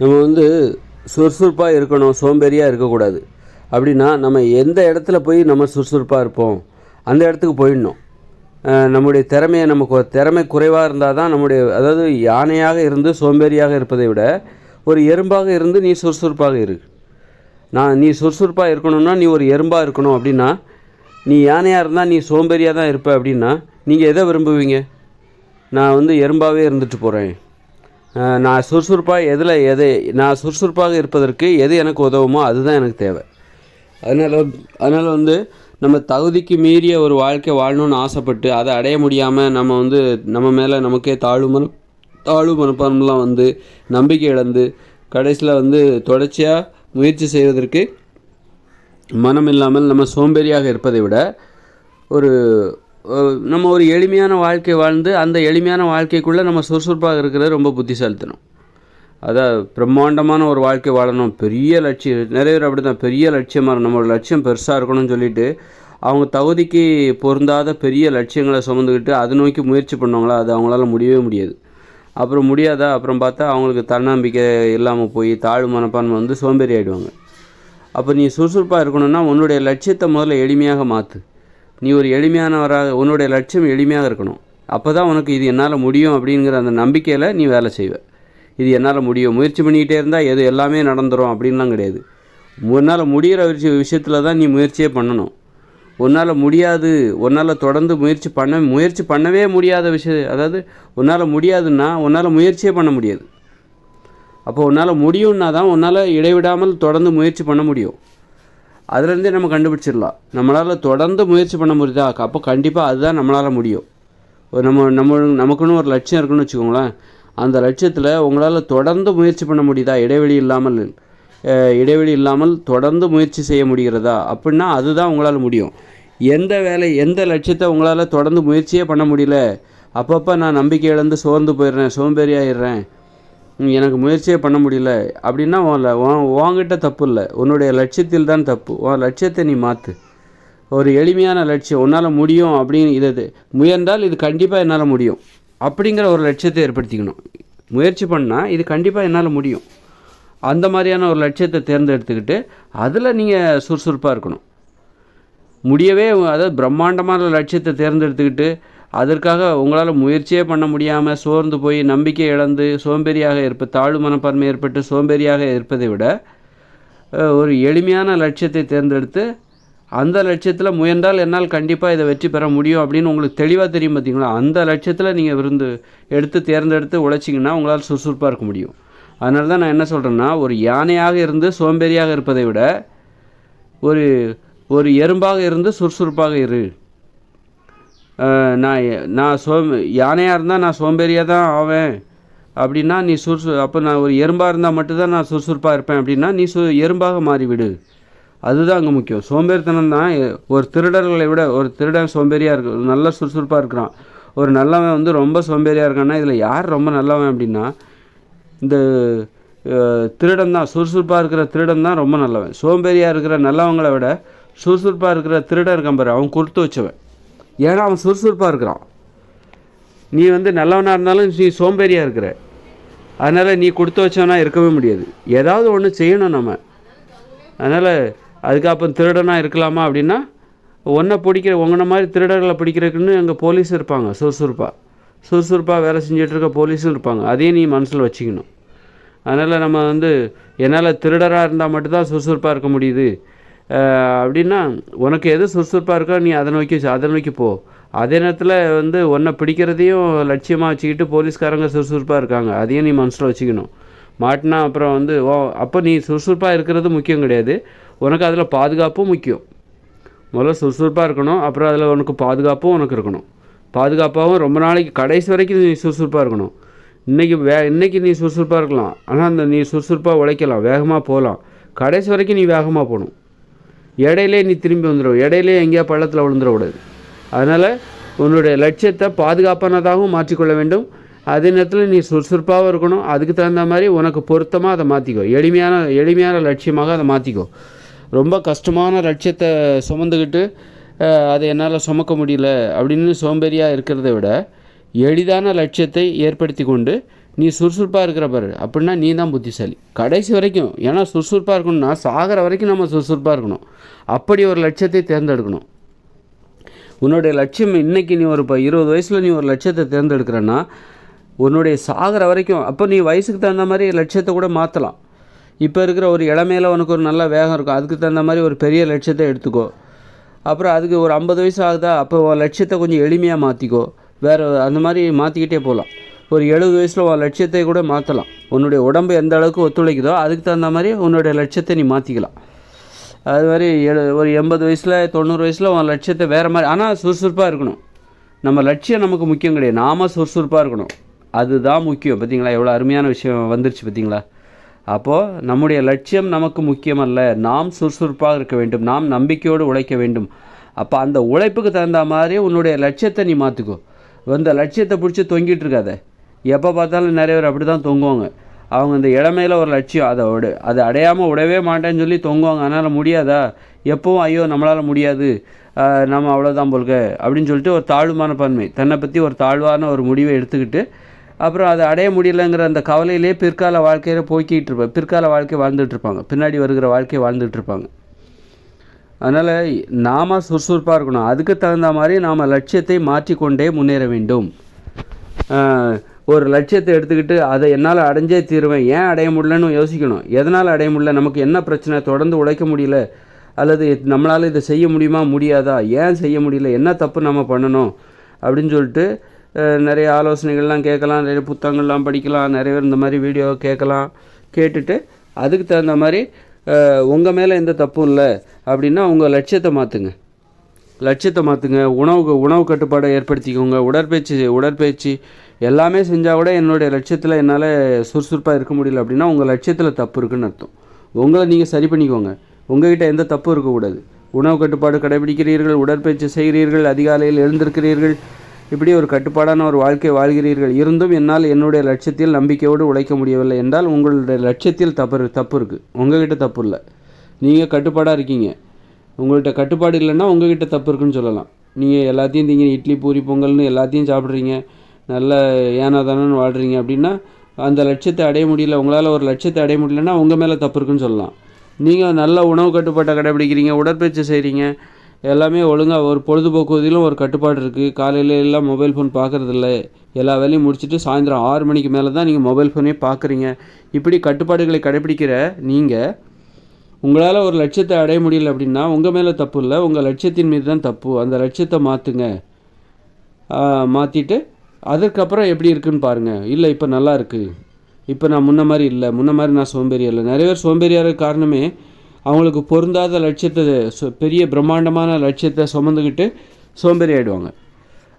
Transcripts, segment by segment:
நம்ம வந்து சுறுசுறுப்பாக இருக்கணும் சோம்பேறியாக இருக்கக்கூடாது. அப்படின்னா நம்ம எந்த இடத்துல போய் நம்ம சுறுசுறுப்பாக இருப்போம் அந்த இடத்துக்கு போயிடணும். நம்முடைய திறமையை நமக்கு திறமை குறைவாக இருந்தால் தான் நம்முடைய அதாவது யானையாக இருந்து சோம்பேறியாக இருப்பதை விட ஒரு எறும்பாக இருந்து நீ சுறுசுறுப்பாக இரு. நான் நீ சுறுசுறுப்பாக இருக்கணும்னா நீ ஒரு எறும்பாக இருக்கணும் அப்படின்னா நீ யானையாக இருந்தால் நீ சோம்பேறியாக தான் இருப்ப அப்படின்னா நீங்கள் எதை விரும்புவீங்க? நான் வந்து எறும்பாகவே இருந்துட்டு போகிறேன் நான் சுறுசுறுப்பாக எதில் எதை நான் சுறுசுறுப்பாக இருப்பதற்கு எது எனக்கு உதவுமோ அதுதான் எனக்கு தேவை. அதனால் அதனால் வந்து நம்ம தகுதிக்கு மீறிய ஒரு வாழ்க்கை வாழணும்னு ஆசைப்பட்டு அதை அடைய முடியாமல் நம்ம வந்து நம்ம மேலே நமக்கே தாழ்வு மன தாழ்வு மனப்பான்மெலாம் வந்து நம்பிக்கை இழந்து கடைசியில் வந்து தொடர்ச்சியாக முயற்சி செய்வதற்கு மனம் இல்லாமல் நம்ம சோம்பேறியாக இருப்பதை விட ஒரு நம்ம ஒரு எளிமையான வாழ்க்கை வாழ்ந்து அந்த எளிமையான வாழ்க்கைக்குள்ளே நம்ம சுறுசுறுப்பாக இருக்கிறது ரொம்ப புத்திசாலித்தனம். அதான் பிரம்மாண்டமான ஒரு வாழ்க்கை வாழணும். பெரிய லட்சியம் நிறைய பேர் அப்படி தான் பெரிய லட்சியமாக இருக்கும் நம்மளோட லட்சியம் பெருசாக இருக்கணும்னு சொல்லிட்டு அவங்க தகுதிக்கு பொருந்தாத பெரிய லட்சியங்களை சுமந்துக்கிட்டு அதை நோக்கி முயற்சி பண்ணுவாங்களா அது அவங்களால முடியவே முடியாது. அப்புறம் முடியாதா? அப்புறம் பார்த்தா அவங்களுக்கு தன்னம்பிக்கை இல்லாமல் போய் தாழ்வு மனப்பான்மை வந்து சோம்பேறி ஆகிடுவாங்க அப்போ நீ சுறுசுறுப்பாக இருக்கணும்னா உன்னுடைய லட்சியத்தை முதல்ல எளிமையாக மாற்று நீ ஒரு எளிமையானவராக உன்னுடைய லட்சியம் எளிமையாக இருக்கணும். அப்போ தான் உனக்கு இது என்னால் முடியும் அப்படிங்கிற அந்த நம்பிக்கையில் நீ வேலை செய்வ. இது என்னால் முடியும். முயற்சி பண்ணிக்கிட்டே இருந்தால் எது எல்லாமே நடந்துரும் அப்படின்லாம் கிடையாது. உன்னால் முடிகிற விஷயத்தில் தான் நீ முயற்சியே பண்ணணும். உன்னால் முடியாது உன்னால் தொடர்ந்து முயற்சி பண்ண முயற்சி பண்ணவே முடியாத விஷயம் அதாவது உன்னால் முடியாதுன்னா உன்னால் முயற்சியே பண்ண முடியாது. அப்போ உன்னால் முடியும்னா தான் உன்னால் இடைவிடாமல் தொடர்ந்து முயற்சி பண்ண முடியும். அதுலேருந்தே நம்ம கண்டுபிடிச்சிடலாம். நம்மளால் தொடர்ந்து முயற்சி பண்ண முடியுதா? அப்போ கண்டிப்பாக அதுதான் நம்மளால் முடியும். ஒரு நம்ம நம்ம நமக்குன்னு ஒரு லட்சியம் இருக்குன்னு வச்சுக்கோங்களேன். அந்த லட்சியத்தில் உங்களால் தொடர்ந்து முயற்சி பண்ண முடியுதா? இடைவெளி இல்லாமல் இடைவெளி இல்லாமல் தொடர்ந்து முயற்சி செய்ய முடிகிறதா? அப்படின்னா அதுதான் உங்களால் முடியும். எந்த வேலை எந்த லட்சியத்தை உங்களால் தொடர்ந்து முயற்சியே பண்ண முடியல. அப்பப்போ நான் நம்பிக்கை இழந்து சோர்ந்து போயிடுறேன் சோம்பேறி ஆயிடுறேன் எனக்கு முயற்சியே பண்ண முடியல. அப்படின்னா உன் உன் உன்கிட்ட தப்பு இல்லை. உன்னுடைய லட்சியத்தில் தான் தப்பு. உன் லட்சியத்தை நீ மாற்று ஒரு எளிமையான லட்சியம். உன்னால் முடியும் அப்படின்னு இது- முயன்றால் இது கண்டிப்பாக என்னால் முடியும். அப்படிங்கிற ஒரு லட்சியத்தை ஏற்படுத்திக்கணும். முயற்சி பண்ணால் இது கண்டிப்பாக என்னால் முடியும். அந்த மாதிரியான ஒரு லட்சியத்தை தேர்ந்தெடுத்துக்கிட்டு அதில் நீங்கள் சுறுசுறுப்பாக இருக்கணும். முடியவே அதாவது பிரம்மாண்டமான லட்சியத்தை தேர்ந்தெடுத்துக்கிட்டு அதற்காக உங்களால் முயற்சியே பண்ண முடியாமல் சோர்ந்து போய் நம்பிக்கை இழந்து சோம்பேறியாக இருப்ப தாழ்வு மனப்பான்மை ஏற்பட்டு சோம்பேறியாக இருப்பதை விட ஒரு எளிமையான லட்சியத்தை தேர்ந்தெடுத்து அந்த லட்சியத்தில் முயன்றால் என்னால் கண்டிப்பாக இதை வெற்றி பெற முடியும் அப்படின்னு உங்களுக்கு தெளிவாக தெரியும் பார்த்தீங்களா அந்த லட்சியத்தில் நீங்கள் விருந்து எடுத்து தேர்ந்தெடுத்து உழைச்சிங்கன்னா உங்களால் சுறுசுறுப்பாக இருக்க முடியும். அதனால தான் நான் என்ன சொல்கிறேன்னா ஒரு யானையாக இருந்து சோம்பேறியாக இருப்பதை விட ஒரு ஒரு எறும்பாக இருந்து சுறுசுறுப்பாக இரு. நான் நான் சோம் யானையாக இருந்தால் நான் சோம்பேறியாக தான் ஆவேன். அப்படின்னா நீ சுறுசு அப்போ நான் ஒரு எறும்பாக இருந்தால் மட்டும்தான் நான் சுறுசுறுப்பாக இருப்பேன். அப்படின்னா நீ சு எறும்பாக மாறிவிடு. அதுதான் அங்கே முக்கியம். சோம்பேறித்தனம் தான் ஒரு திருடர்களை விட ஒரு திருடன் சோம்பேறியாக இருக்கு நல்ல சுறுசுறுப்பாக இருக்கிறான். ஒரு நல்லவன் வந்து ரொம்ப சோம்பேறியாக இருக்கான்னா இதில் யார் ரொம்ப நல்லவன் அப்படின்னா இந்த திருடன் தான் சுறுசுறுப்பாக இருக்கிற திருடன் தான் ரொம்ப நல்லவன். சோம்பேறியாக இருக்கிற நல்லவங்களை விட சுறுசுறுப்பாக இருக்கிற திருடன் இருக்கான் பாரு அவன் கொடுத்து வச்சவன். ஏன்னா அவன் சுறுசுறுப்பாக இருக்கிறான். நீ வந்து நல்லவனாக இருந்தாலும் நீ சோம்பேறியாக இருக்கிற. அதனால் நீ கொடுத்து வச்சவனா இருக்கவே முடியாது. ஏதாவது ஒன்று செய்யணும் நம்ம. அதனால் அதுக்கப்புறம் திருடனாக இருக்கலாமா அப்படின்னா ஒன்றை பிடிக்கிற உங்களை மாதிரி திருடர்களை பிடிக்கிறதுக்குன்னு அங்கே போலீஸ் இருப்பாங்க சுறுசுறுப்பாக சுறுசுறுப்பாக வேலை செஞ்சுட்டு இருக்க போலீஸும் இருப்பாங்க. அதையும் நீ மனசில் வச்சுக்கணும். அதனால் நம்ம வந்து என்னால் திருடராக இருந்தால் மட்டும்தான் சுறுசுறுப்பாக இருக்க முடியுது. அப்படின்னா உனக்கு எது சுறுசுறுப்பாக இருக்கோ நீ அதை நோக்கி அதை நோக்கி போ. அதே நேரத்தில் வந்து உன்னை பிடிக்கிறதையும் லட்சியமாக வச்சுக்கிட்டு போலீஸ்காரங்க சுறுசுறுப்பாக இருக்காங்க. அதையும் நீ மனசில் வச்சுக்கணும். மாட்டினா அப்புறம் வந்து ஓ அப்போ நீ சுறுசுறுப்பாக இருக்கிறது முக்கியம் கிடையாது. உனக்கு அதில் பாதுகாப்பும் முக்கியம். முதல்ல சுறுசுறுப்பாக இருக்கணும். அப்புறம் அதில் உனக்கு பாதுகாப்பும் உனக்கு இருக்கணும். பாதுகாப்பாகவும் ரொம்ப நாளைக்கு கடைசி வரைக்கும் நீ சுறுசுறுப்பாக இருக்கணும். இன்றைக்கி வே இன்றைக்கி நீ சுறுசுறுப்பாக இருக்கலாம். ஆனால் அந்த நீ சுறுசுறுப்பாக உழைக்கலாம். வேகமாக போகலாம் கடைசி வரைக்கும் நீ வேகமாக போகணும். இடையிலே நீ திரும்பி வந்துடும் இடையிலே எங்கேயா பள்ளத்தில் விழுந்துடக்கூடாது அதனால் உன்னுடைய லட்சியத்தை பாதுகாப்பானதாகவும் மாற்றிக்கொள்ள வேண்டும். அதே நேரத்தில் நீ சுறுசுறுப்பாகவும் இருக்கணும். அதுக்கு தகுந்த மாதிரி உனக்கு பொருத்தமாக அதை மாற்றிக்கோ எளிமையான எளிமையான லட்சியமாக அதை மாற்றிக்கோ ரொம்ப கஷ்டமான லட்சியத்தை சுமந்துக்கிட்டு அதை என்னால் சுமக்க முடியல அப்படின்னு சோம்பேறியாக இருக்கிறத விட எளிதான லட்சியத்தை ஏற்படுத்தி கொண்டு நீ சுறுசுறுப்பாக இருக்கிற பாரு. அப்படின்னா நீ தான் புத்திசாலி. கடைசி வரைக்கும் ஏன்னா சுறுசுறுப்பாக இருக்கணும்னா சாகிற வரைக்கும் நம்ம சுறுசுறுப்பாக இருக்கணும். அப்படி ஒரு லட்சியத்தை தேர்ந்தெடுக்கணும். உன்னுடைய லட்சியம் இன்னைக்கு நீ ஒரு இப்போ இருபது வயசில் நீ ஒரு லட்சியத்தை தேர்ந்தெடுக்கிறன்னா உன்னுடைய சாகிற வரைக்கும் அப்போ நீ வயசுக்கு தகுந்த மாதிரி லட்சியத்தை கூட மாற்றலாம் இப்போ இருக்கிற ஒரு இளமையில் உனக்கு ஒரு நல்ல வேகம் இருக்கும். அதுக்கு தகுந்த மாதிரி ஒரு பெரிய லட்சியத்தை எடுத்துக்கோ. அப்புறம் அதுக்கு ஒரு ஐம்பது வயசு ஆகுதா? அப்போ லட்சியத்தை கொஞ்சம் எளிமையாக மாற்றிக்கோ வேறு அந்த மாதிரி மாற்றிக்கிட்டே போகலாம் ஒரு எழுபது வயசில் உன் லட்சியத்தை கூட மாற்றலாம் உன்னுடைய உடம்பு எந்த அளவுக்கு ஒத்துழைக்குதோ அதுக்கு தகுந்த மாதிரி உன்னுடைய லட்சியத்தை நீ மாற்றிக்கலாம் அது மாதிரி எழு ஒரு எண்பது வயசில் தொண்ணூறு வயசில் உன் லட்சியத்தை வேறு மாதிரி ஆனால் சுறுசுறுப்பாக இருக்கணும். நம்ம லட்சியம் நமக்கு முக்கியம் கிடையாது. நாம சுறுசுறுப்பாக இருக்கணும். அதுதான் முக்கியம். பார்த்தீங்களா எவ்வளோ அருமையான விஷயம் வந்துருச்சு பார்த்தீங்களா அப்போது நம்முடைய லட்சியம் நமக்கு முக்கியமல்ல. நாம் சுறுசுறுப்பாக இருக்க வேண்டும். நாம் நம்பிக்கையோடு உழைக்க வேண்டும். அப்போ அந்த உழைப்புக்கு தகுந்த மாதிரி உன்னுடைய லட்சியத்தை நீ மாற்றிக்கோ அந்த லட்சியத்தை பிடிச்சி தொங்கிட்டு இருக்காத. எப்போ பார்த்தாலும் நிறைய பேர் அப்படி தான் தொங்குவாங்க. அவங்க இந்த இடமையில ஒரு லட்சியம் அதை விட அதை அடையாமல் விடவே மாட்டேன்னு சொல்லி தொங்குவாங்க. அதனால் முடியாதா? எப்பவும் ஐயோ நம்மளால் முடியாது. நம்ம அவ்வளோதான் போல்க அப்படின்னு சொல்லிட்டு ஒரு தாழ்வான பன்மை. தன்னை பற்றி ஒரு தாழ்வான ஒரு முடிவை எடுத்துக்கிட்டு அப்புறம் அதை அடைய முடியலைங்கிற அந்த கவலையிலே பிற்கால வாழ்க்கையில் போய்க்கிட்டு இருப்பாங்க பிற்கால வாழ்க்கை வாழ்ந்துட்டுருப்பாங்க பின்னாடி வருகிற வாழ்க்கையை வாழ்ந்துட்டுருப்பாங்க அதனால் நாம சுறுசுறுப்பாக இருக்கணும். அதுக்கு தகுந்த மாதிரி நாம் லட்சியத்தை மாற்றிக்கொண்டே முன்னேற வேண்டும். ஒரு லட்சியத்தை எடுத்துக்கிட்டு அதை என்னால் அடைஞ்சே தீருவேன். ஏன் அடைய முடியலன்னு யோசிக்கணும். எதனால் அடைய முடியல? நமக்கு என்ன பிரச்சனை? தொடர்ந்து உழைக்க முடியல. அல்லது நம்மளால் இதை செய்ய முடியுமா? முடியாதா? ஏன் செய்ய முடியல? என்ன தப்பு நம்ம பண்ணணும்? அப்படின்னு சொல்லிட்டு நிறைய ஆலோசனைகள்லாம் கேட்கலாம். நிறைய புத்தகங்கள்லாம் படிக்கலாம். நிறைய பேர் இந்த மாதிரி வீடியோ கேட்கலாம். கேட்டுட்டு அதுக்கு தகுந்த மாதிரி உங்கள் மேலே எந்த தப்பும் இல்லை அப்படின்னா உங்கள் லட்சியத்தை மாற்றுங்க லட்சியத்தை மாற்றுங்க உணவு உணவு கட்டுப்பாடை ஏற்படுத்திக்கோங்க. உடற்பயிற்சி உடற்பயிற்சி எல்லாமே செஞ்சால் கூட என்னுடைய லட்சியத்தில் என்னால் சுறுசுறுப்பாக இருக்க முடியல அப்படின்னா உங்கள் லட்சியத்தில் தப்பு இருக்குன்னு அர்த்தம். உங்களை நீங்கள் சரி பண்ணிக்கோங்க. உங்ககிட்ட எந்த தப்பும் இருக்கக்கூடாது உணவு கட்டுப்பாடு கடைபிடிக்கிறீர்கள் உடற்பயிற்சி செய்கிறீர்கள் அதிகாலையில் எழுந்திருக்கிறீர்கள் இப்படி ஒரு கட்டுப்பாடான ஒரு வாழ்க்கை வாழ்கிறீர்கள். இருந்தும் என்னால் என்னுடைய லட்சியத்தில் நம்பிக்கையோடு உழைக்க முடியவில்லை என்றால் உங்களுடைய லட்சியத்தில் தப்பு தப்பு இருக்குது உங்ககிட்ட தப்பு இல்லை. நீங்கள் கட்டுப்பாடாக இருக்கீங்க. உங்கள்கிட்ட கட்டுப்பாடு இல்லைன்னா உங்ககிட்ட தப்பு இருக்குன்னு சொல்லலாம். நீங்கள் எல்லாத்தையும் திங்க இட்லி பூரி பொங்கல்னு எல்லாத்தையும் சாப்பிட்றீங்க. நல்ல ஏனா தானன்னு வாழ்கிறீங்க அப்படின்னா அந்த லட்சியத்தை அடைய முடியல உங்களால் ஒரு லட்சியத்தை அடைய முடியலன்னா உங்கள் மேலே தப்பு இருக்குன்னு சொல்லலாம். நீங்கள் நல்ல உணவு கட்டுப்பாட்டை கடைபிடிக்கிறீங்க உடற்பயிற்சி செய்கிறீங்க எல்லாமே ஒழுங்காக ஒரு பொழுதுபோக்குவதிலும் ஒரு கட்டுப்பாடு இருக்குது காலையில எல்லாம் மொபைல் ஃபோன் பார்க்குறதில்ல எல்லா வேலையும் முடிச்சுட்டு சாயந்தரம் ஆறு மணிக்கு மேலே தான் நீங்கள் மொபைல் ஃபோனே பார்க்குறீங்க இப்படி கட்டுப்பாடுகளை கடைபிடிக்கிற நீங்கள் உங்களால் ஒரு லட்சியத்தை அடைய முடியல அப்படின்னா உங்கள் மேலே தப்பு இல்லை உங்கள் லட்சியத்தின் மீது தான் தப்பு. அந்த லட்சியத்தை மாற்றுங்க மாற்றிட்டு அதுக்கப்புறம் எப்படி இருக்குன்னு பாருங்கள் இல்லை இப்போ நல்லா இருக்குது இப்போ நான் முன்ன மாதிரி இல்லை. முன்ன மாதிரி நான் சோம்பேறி இல்லை நிறைய பேர் சோம்பேறியாக காரணமே அவங்களுக்கு பொருந்தாத லட்சியத்தை பெரிய பிரம்மாண்டமான லட்சியத்தை சுமந்துக்கிட்டு சோம்பேறி ஆகிடுவாங்க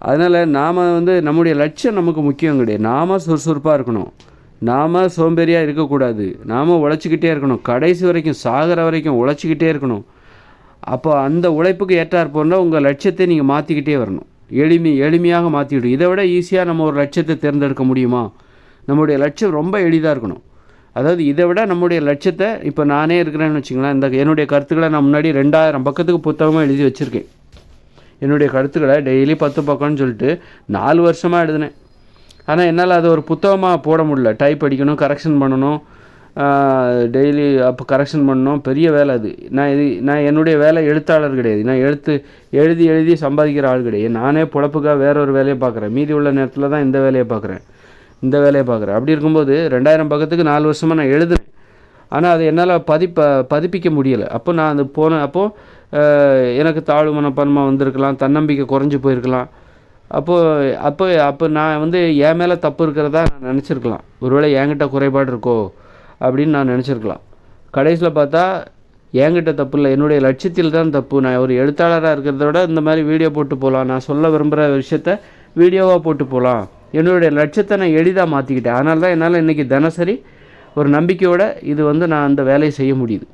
அதனால் நாம் வந்து நம்முடைய லட்சியம் நமக்கு முக்கியம் கிடையாது. நாம் சுறுசுறுப்பாக இருக்கணும். நாம் சோம்பேறியாக இருக்கக்கூடாது. நாம் உழைச்சிக்கிட்டே இருக்கணும். கடைசி வரைக்கும் சாகிற வரைக்கும் உழைச்சிக்கிட்டே இருக்கணும். அப்போ அந்த உழைப்புக்கு ஏற்றாற் உங்கள் லட்சியத்தை நீங்கள் மாற்றிக்கிட்டே வரணும். எளிமை எளிமையாக மாற்றிவிடும் இதை விட ஈஸியாக நம்ம ஒரு லட்சியத்தை தேர்ந்தெடுக்க முடியுமா? நம்முடைய லட்சியம் ரொம்ப எளிதாக இருக்கணும். அதாவது இதை விட நம்முடைய லட்சியத்தை இப்போ நானே இருக்கிறேன்னு வச்சுங்களேன் இந்த என்னுடைய கருத்துக்களை நான் முன்னாடி ரெண்டாயிரம் பக்கத்துக்கு புத்தகமாக எழுதி வச்சுருக்கேன். என்னுடைய கருத்துக்களை டெய்லி பத்து பக்கம்னு சொல்லிட்டு நாலு வருஷமாக எழுதினேன். ஆனால் என்னால் அதை ஒரு புத்தகமாக போட முடியல. டைப் அடிக்கணும் கரெக்ஷன் பண்ணணும் டெய்லி அப்போ கரெக்ஷன் பண்ணோம். பெரிய வேலை அது. நான் இது நான் என்னுடைய வேலை எழுத்தாளர் கிடையாது. நான் எழுத்து எழுதி எழுதி சம்பாதிக்கிற ஆள் கிடையாது. நானே பொழப்புக்காக வேற ஒரு வேலையை பார்க்குறேன். மீதி உள்ள நேரத்தில் தான் இந்த வேலையை பார்க்குறேன். இந்த வேலையை பார்க்குறேன். அப்படி இருக்கும்போது ரெண்டாயிரம் பக்கத்துக்கு நாலு வருஷமாக நான் எழுதுனேன் ஆனால் அது என்னால் பதிப்ப பதிப்பிக்க முடியலை. அப்போ நான் அது போன அப்போது எனக்கு தாழ்வு மனப்பான்மை வந்திருக்கலாம். தன்னம்பிக்கை குறைஞ்சி போயிருக்கலாம். அப்போது அப்போ அப்போ நான் வந்து என் மேலே தப்பு இருக்கிறதா நான் நினச்சிருக்கலாம். ஒருவேளை என்கிட்ட குறைபாடு இருக்கோ அப்படின்னு நான் நினச்சிருக்கலாம். கடைசியில் பார்த்தா என்கிட்ட தப்பு இல்லை என்னுடைய லட்சியத்தில் தான் தப்பு. நான் ஒரு எழுத்தாளராக இருக்கிறத விட இந்த மாதிரி வீடியோ போட்டு போகலாம். நான் சொல்ல விரும்புகிற விஷயத்த வீடியோவாக போட்டு போகலாம். என்னுடைய லட்சியத்தை நான் எளிதாக மாற்றிக்கிட்டேன் அதனால தான் என்னால் இன்றைக்கி தினசரி ஒரு நம்பிக்கையோட இது வந்து நான் அந்த வேலையை செய்ய முடியுது.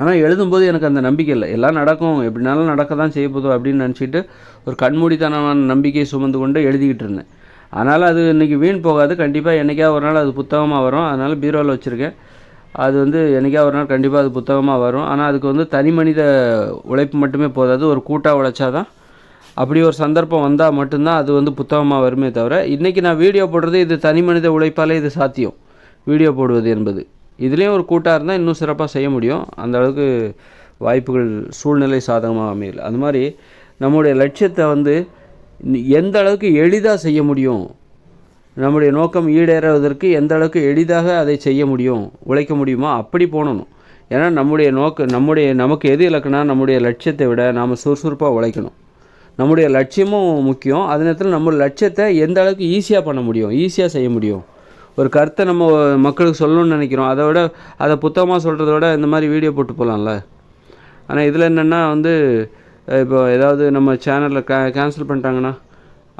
ஆனால் எழுதும்போது எனக்கு அந்த நம்பிக்கை இல்லை. எல்லாம் நடக்கும். எப்படினாலும் நடக்க தான் செய்ய போதும் அப்படின்னு நினச்சிட்டு ஒரு கண்மூடித்தனமான நம்பிக்கையை சுமந்து கொண்டு எழுதிக்கிட்டு இருந்தேன். அதனால் அது இன்றைக்கி வீண் போகாது. கண்டிப்பாக என்றைக்கா ஒரு நாள் அது புத்தகமாக வரும். அதனால் பீரோவில் வச்சுருக்கேன். அது வந்து என்றைக்கா ஒரு நாள் கண்டிப்பாக அது புத்தகமாக வரும். ஆனால் அதுக்கு வந்து தனி மனித உழைப்பு மட்டுமே போதாது ஒரு கூட்டாக உழைச்சாதான் அப்படி ஒரு சந்தர்ப்பம் வந்தால் மட்டும்தான் அது வந்து புத்தகமாக வருமே தவிர இன்றைக்கி நான் வீடியோ போடுறது இது தனி மனித உழைப்பாலே இது சாத்தியம். வீடியோ போடுவது என்பது. இதுலேயும் ஒரு கூட்டாக இருந்தால் இன்னும் சிறப்பாக செய்ய முடியும். அந்த அளவுக்கு வாய்ப்புகள் சூழ்நிலை சாதகமாக அமையல. அது மாதிரி நம்முடைய லட்சியத்தை வந்து எந்த அளவுக்கு எளிதாக செய்ய முடியும்? நம்முடைய நோக்கம் ஈடேறுவதற்கு எந்த அளவுக்கு எளிதாக அதை செய்ய முடியும்? உழைக்க முடியுமோ? அப்படி போகணும் ஏன்னா நம்முடைய நோக்க நம்முடைய நமக்கு எது இலக்குனா நம்முடைய லட்சியத்தை விட நாம் சுறுசுறுப்பாக உழைக்கணும். நம்முடைய லட்சியமும் முக்கியம். அதே நேரத்தில் நம்ம லட்சியத்தை எந்த அளவுக்கு ஈஸியாக பண்ண முடியும்? ஈஸியாக செய்ய முடியும். ஒரு கருத்தை நம்ம மக்களுக்கு சொல்லணும்னு நினைக்கிறோம். அதை விட அதை புத்தகமாக சொல்கிறத விட இந்த மாதிரி வீடியோ போட்டு போகலாம்ல ஆனால் இதில் என்னென்னா வந்து இப்போ ஏதாவது நம்ம சேனலில் கே கேன்சல் பண்ணிட்டாங்கன்னா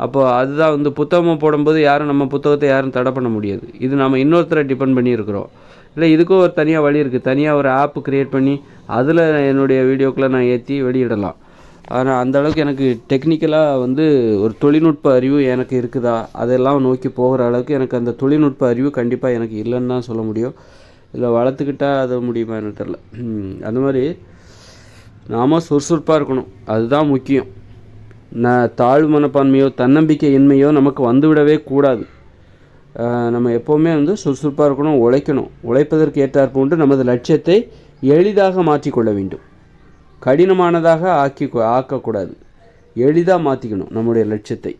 அப்போது அதுதான் வந்து புத்தகமாக போடும்போது யாரும் நம்ம புத்தகத்தை யாரும் தடை பண்ண முடியாது. இது நம்ம இன்னொருத்தரை டிபெண்ட் பண்ணியிருக்கிறோம் இல்லை இதுக்கும் ஒரு தனியாக வழி இருக்குது தனியாக ஒரு ஆப் க்ரியேட் பண்ணி அதில் என்னுடைய வீடியோக்களை நான் ஏற்றி வெளியிடலாம். ஆனால் அந்த அளவுக்கு எனக்கு டெக்னிக்கலாக வந்து ஒரு தொழில்நுட்ப அறிவு எனக்கு இருக்குதா? அதெல்லாம் நோக்கி போகிற அளவுக்கு எனக்கு அந்த தொழில்நுட்ப அறிவு கண்டிப்பாக எனக்கு இல்லைன்னு தான் சொல்ல முடியும். இல்லை வளர்த்துக்கிட்டா அது முடியுமா எனக்கு தெரில அந்த மாதிரி நாம் சுறுசுறுப்பாக இருக்கணும். அதுதான் முக்கியம். ந தாழ்வு மனப்பான்மையோ தன்னம்பிக்கை இன்மையோ நமக்கு வந்துவிடவே கூடாது. நம்ம எப்போவுமே வந்து சுறுசுறுப்பாக இருக்கணும் உழைக்கணும். உழைப்பதற்கு ஏற்றாற்போன்று நமது லட்சியத்தை எளிதாக மாற்றிக்கொள்ள வேண்டும். கடினமானதாக ஆக்கி ஆக்கக்கூடாது. எளிதாக மாற்றிக்கணும் நம்முடைய லட்சியத்தை.